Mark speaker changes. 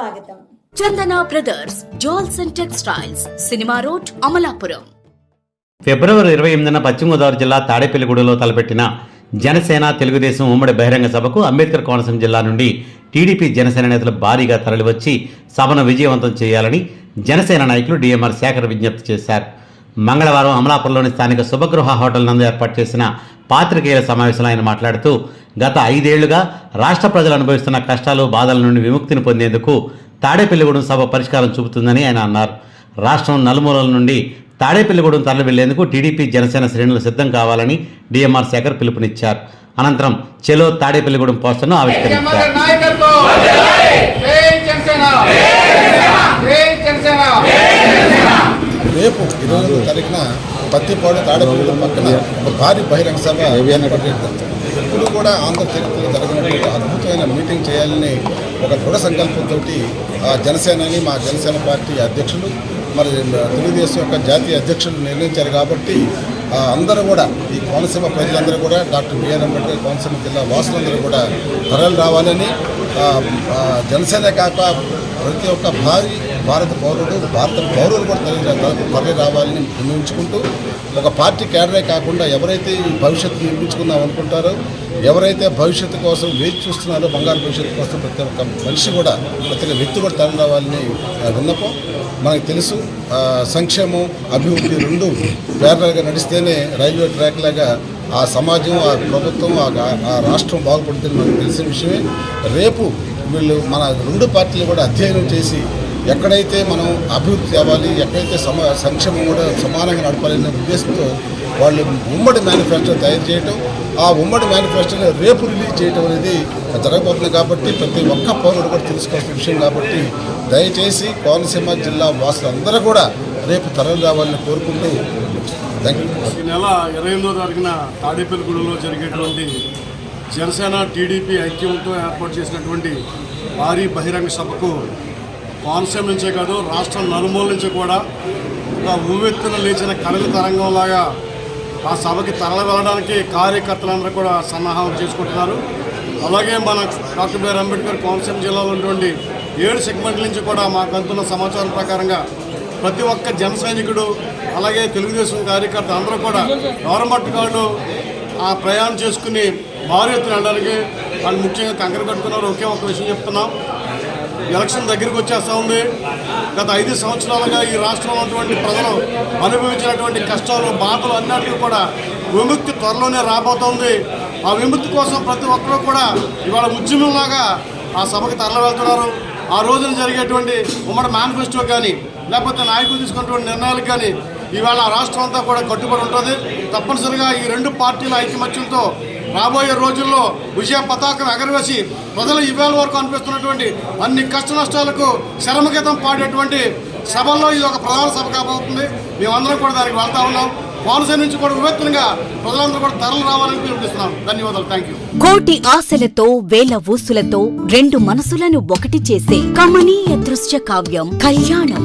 Speaker 1: స్వాగతం.
Speaker 2: Chandana brothers jewels and textiles cinema road Amalapuram.
Speaker 3: ఫిబ్రవరి ఇరవై ఎనిమిదిన పశ్చిమ గోదావరి జిల్లా తాడేపల్లిగూడలో తలపెట్టిన జనసేన తెలుగుదేశం ఉమ్మడి బహిరంగ సభకు అంబేద్కర్ కోనసీమ జిల్లా నుండి టీడీపీ జనసేన నేతలు భారీగా తరలివచ్చి సభను విజయవంతం చేయాలని జనసేన నాయకులు డిఎంఆర్ శేఖర్ విజ్ఞప్తి చేశారు. మంగళవారం అమలాపురంలోని స్థానిక శుభగృహ హోటల్ నందు ఏర్పాటు చేసిన పాత్రికేయుల సమావేశంలో ఆయన మాట్లాడుతూ గత ఐదేళ్ళుగా రాష్ట్ర ప్రజలు అనుభవిస్తున్న కష్టాలు బాధల నుండి విముక్తిని పొందేందుకు తాడేపల్లిగూడెం సభ పరిష్కారం చూపుతుందని ఆయన అన్నారు. రాష్ట్రం నలుమూలల నుండి తాడేపల్లిగూడెం తరలి వెళ్ళేందుకు టీడీపీ జనసేన శ్రేణులు సిద్ధం కావాలని డిఎంఆర్ శేఖర్ పిలుపునిచ్చారు. అనంతరం చెలో తాడేపల్లిగూడెం పోస్టర్ను ఆవిష్కరించారు.
Speaker 4: రేపు ఇరవై ఎనిమిది తారీఖున పత్తిపాడు తాడపల్లి పక్కన ఒక భారీ బహిరంగ సభ ఇప్పుడు కూడా ఆంధ్ర చరిత్రలో జరిగినటువంటి అద్భుతమైన మీటింగ్ చేయాలని ఒక దృఢ సంకల్పంతో జనసేనని మా జనసేన పార్టీ అధ్యక్షులు మరి తెలుగుదేశం యొక్క జాతీయ అధ్యక్షులు నిర్ణయించారు కాబట్టి అందరూ కూడా ఈ కోనసీమ ప్రజలందరూ కూడా డాక్టర్ బిఆర్ అంబేద్కర్ కోనసీమ జిల్లా వాసులందరూ కూడా తరలి రావాలని జనసేన కాక ప్రతి ఒక్క భారీ భారత పౌరుడు భారత పౌరులు కూడా తల్లి తరలి రావాలని నిర్ణయించుకుంటూ ఒక పార్టీ క్యాడరే కాకుండా ఎవరైతే ఈ భవిష్యత్తు నిర్మించుకుందాం అనుకుంటారో ఎవరైతే భవిష్యత్తు కోసం వేచి చూస్తున్నారో బంగారు భవిష్యత్తు కోసం ప్రతి ఒక్క మనిషి కూడా ప్రతి ఒక్క వ్యక్తి కూడా తరలి రావాలని విన్నపం. మనకు తెలుసు సంక్షేమం అభివృద్ధి రెండు ప్యారల్గా నడిస్తేనే రైల్వే ట్రాక్ లాగా ఆ సమాజం ఆ ప్రభుత్వం ఆ ఆ రాష్ట్రం బాగుపడుతుంది మనకు తెలిసిన విషయమే. రేపు వీళ్ళు మన రెండు పార్టీలు కూడా అధ్యయనం చేసి ఎక్కడైతే మనం అభివృద్ధి అవ్వాలి ఎక్కడైతే సమ సంక్షేమం కూడా సమానంగా నడపాలనే ఉద్దేశంతో వాళ్ళు ఉమ్మడి మేనిఫెస్టో తయారు చేయటం ఆ ఉమ్మడి మేనిఫెస్టోని రేపు రిలీజ్ చేయటం అనేది జరగబోతుంది కాబట్టి ప్రతి ఒక్క పౌరుడు కూడా తెలుసుకోవాల్సిన విషయం కాబట్టి దయచేసి కోనసీమ జిల్లా వాసులందరూ కూడా రేపు తరలి రావాలని కోరుకుంటూ థ్యాంక్ యూ
Speaker 5: ఈ నెల ఇరవై ఎనిమిదో తారీఖున తాడేపల్లిగూడెంలో జరిగేటువంటి జనసేన టీడీపీ ఐక్యంతో ఏర్పాటు చేసినటువంటి భారీ బహిరంగ సభకు కోనసీమ నుంచే కాదు రాష్ట్రం నలుమూల నుంచి కూడా ఒక ఉవ్వెత్తున లేచిన కళల తరంగంలాగా ఆ సభకి తరలి వెళ్ళడానికి కార్యకర్తలందరూ కూడా సన్నాహం చేసుకుంటున్నారు. అలాగే మన డాక్టర్ బిఆర్ అంబేద్కర్ కోనసీమ జిల్లాలో ఉన్నటువంటి ఏడు సెగ్మెంట్ల నుంచి కూడా మాకు అందుతున్న సమాచారం ప్రకారంగా ప్రతి ఒక్క జన సైనికుడు అలాగే తెలుగుదేశం కార్యకర్త అందరూ కూడా గవర్నమెంట్ గారు ఆ ప్రయాణం చేసుకుని భారీ ఎత్తున వెళ్ళడానికి వాళ్ళు ముఖ్యంగా కంకర కట్టుకున్నారు. ఒకే ఒక విషయం చెప్తున్నాం. ఎలక్షన్ దగ్గరికి వచ్చేస్తూ ఉంది. గత ఐదు సంవత్సరాలుగా ఈ రాష్ట్రంలో ఉన్నటువంటి ప్రజలు అనుభవించినటువంటి కష్టాలు బాధలు అన్నిటికీ కూడా విముక్తి త్వరలోనే రాబోతోంది ఆ విముక్తి కోసం ప్రతి ఒక్కరూ కూడా ఇవాళ ఉద్యమంలాగా ఆ సభకు తరలి వెళ్తున్నారు. ఆ రోజున జరిగేటువంటి ఉమ్మడి మేనిఫెస్టో కానీ లేకపోతే నాయకులు తీసుకున్నటువంటి నిర్ణయాలు కానీ ఇవాళ రాష్ట్రం అంతా కూడా కట్టుబడి ఉంటుంది. తప్పనిసరిగా ఈ రెండు పార్టీల ఐకమత్యంతో రాబోయే రోజుల్లో విజయ పతాకం ఎగరవేసి ప్రజలు ఇవాళ వరకు అనిపిస్తున్నటువంటి అన్ని కష్ట నష్టాలకు శరమగీతం పాడేటువంటి సభల్లో ఇది ఒక ప్రధాన సభ కాబోతుంది మేమందరం కూడా దానికి వెళ్తా ఉన్నాం. కోనసీమ నుంచి కూడా వివత్తులుగా ప్రజలందరూ కూడా తరలి రావాలని పిలుపునిస్తున్నాం. ధన్యవాదాలు. థ్యాంక్ యూ
Speaker 2: కోటి ఆశలతో వేల ఊసులతో రెండు మనసులను ఒకటి చేసే కమనీయ దృశ్య కావ్యం కళ్యాణం.